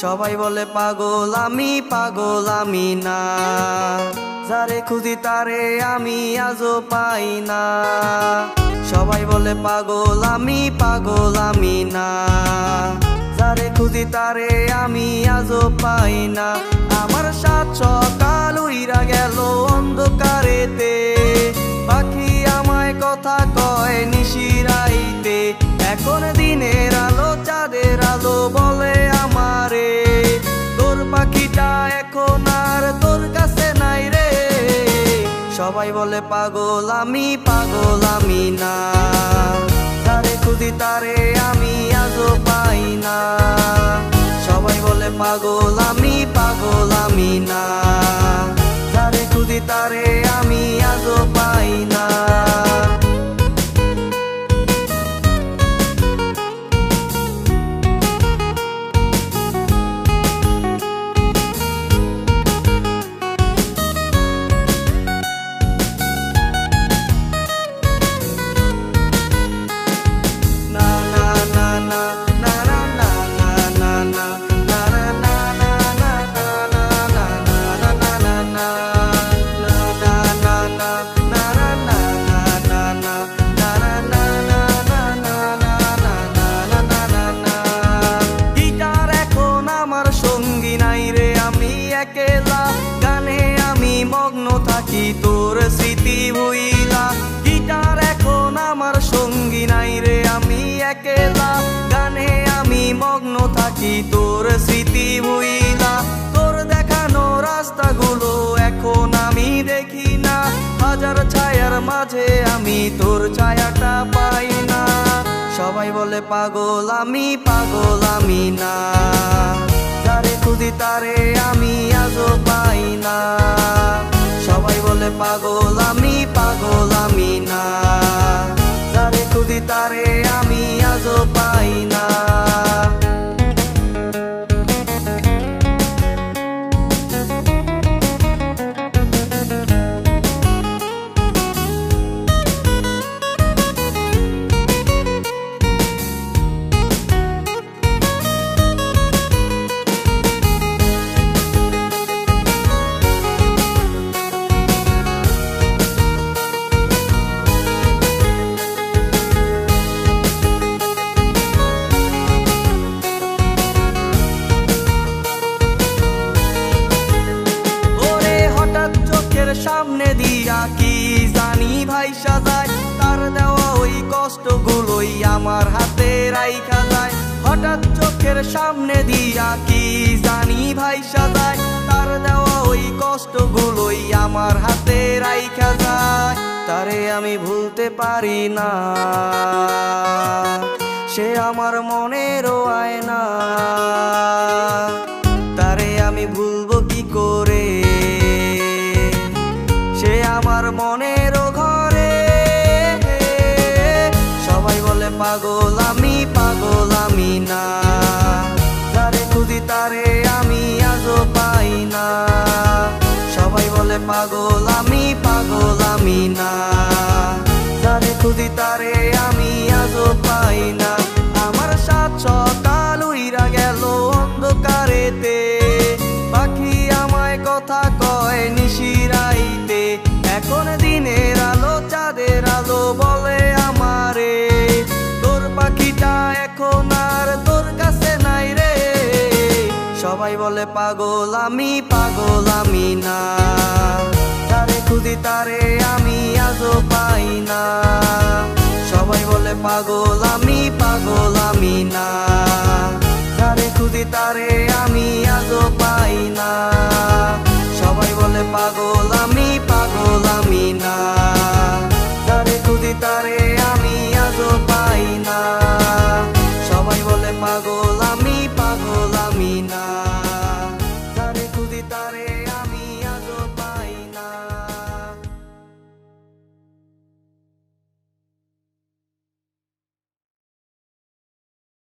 সবাই বলে, পাগল আমি পাগল আমি না। যারে খুঁজি তারে আমি আজও পাই না। সবাই বলে, পাগল আমি পাগল আমি না। যারে খুঁজি তারে আমি আজও পাই না। আমার সাত সকাল উইরা গেল অন্ধকারেতে। পাখি আমায় কথা কয় নিশিরাইতে পাখিটা এখন আর তোর কাছে নাই রে। সবাই বলে, পাগল আমি পাগল আমি না। তারে খুদি তারে আমি আজও পাই না। সবাই বলে, পাগল আমি পাগল আমি না। তারে খুদি তারে আমি আজও পাই না। থাকি তোর স্মৃতি ভুইলা? গিটার এখন আমার সঙ্গী নাই রে, আমি একেলা। গানে আমি মগ্ন থাকি, তোর স্মৃতি ভুইলা। তোর দেখানো রাস্তাগুলো এখন আমি দেখি না। হাজার ছায়ার মাঝে আমি তোর ছায়াটা পাই না। সবাই বলে, পাগল আমি পাগল আমি না। যারে খুদি তারে আমি আজও পাই না। সবাই বলে পাগল আমি পাগল আমি না। তারে খুদি তারে আমি আজও পাই না। সামনে দিয়া কি জানি ভাই সাজায়? তার দেওয়া ওই কষ্টগুলোই আমার হাতে রাইখা যায়। হঠাৎ চোখের সামনে দিয়া কি জানি ভাই সাজায়? তার দেওয়া ওই কষ্টগুলোই আমার হাতে রাইখা যায়। তারে আমি ভুলতে পারি না। সে আমার মনেরও আয়না। তারে আমি ভুলবো মনেরও ঘরে। সবাই বলে, পাগল আমি পাগল আমি না। তারে খুদি তারে আমি আজও পাই না। সবাই বলে, পাগল আমি পাগল আমি না। সবাই বলে, পাগল আমি পাগল আমি না। তারে খুদি তারে আমি আজও পাই না। সবাই বলে, পাগল আমি পাগল আমি না।